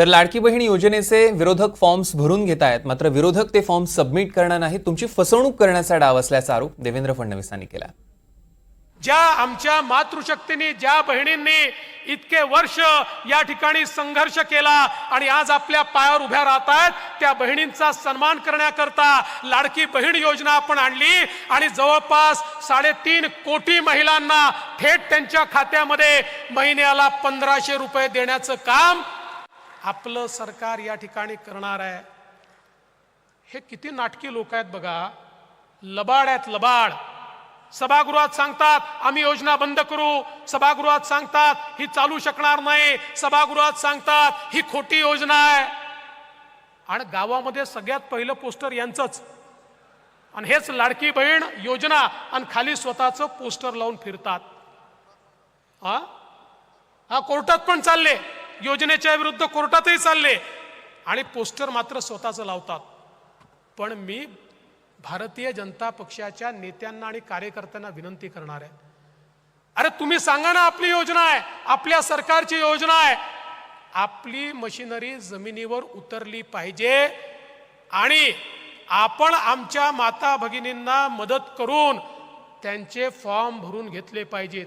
तर लाडकी बहीण योजनेचे विरोधक फॉर्म्स भरून घेत आहेत. मात्र विरोधक ते फॉर्म सबमिट करणार नाहीत. तुमची फसवणूक करण्याचा डाव असल्याचा आरोप देवेंद्र फडणवीसांनी केला. ज्या आमच्या मातृशक्तीने ज्या बहिणींनी इतके वर्ष या ठिकाणी संघर्ष केला आणि आज आपल्या पायावर उभ्या राहत आहेत त्या बहिणींचा सन्मान करण्याकरता लाडकी बहीण योजना आपण आणली आणि जवळपास साडेतीन कोटी महिलांना थेट त्यांच्या खात्यामध्ये महिन्याला पंधराशे रुपये देण्याचं काम आपलं सरकार या ठिकाणी करणार आहे. हे किती नाटकी लोक आहेत बघा. लबाड आहेत लबाड. सभागृहात सांगतात आम्ही योजना बंद करू. सभागृहात सांगतात ही चालू शकणार नाही. सभागृहात सांगतात ही खोटी योजना आहे. आणि गावामध्ये सगळ्यात पहिलं पोस्टर यांचंच. आणि हेच लाडकी बहीण योजना आणि खाली स्वतःचं पोस्टर लावून फिरतात. हा हा कोर्टात पण चालले. योजनेच्या विरुद्ध कोर्टातही चालले. आणि पोस्टर मात्र स्वतःचं लावतात. पण मी भारतीय जनता पक्षाच्या नेत्यांना आणि कार्यकर्त्यांना विनंती करणार आहे. अरे तुम्ही सांगा ना आपली योजना आहे. आपल्या सरकारची योजना आहे. आपली मशिनरी जमिनीवर उतरली पाहिजे. आणि आपण आमच्या माता भगिनींना मदत करून त्यांचे फॉर्म भरून घेतले पाहिजेत.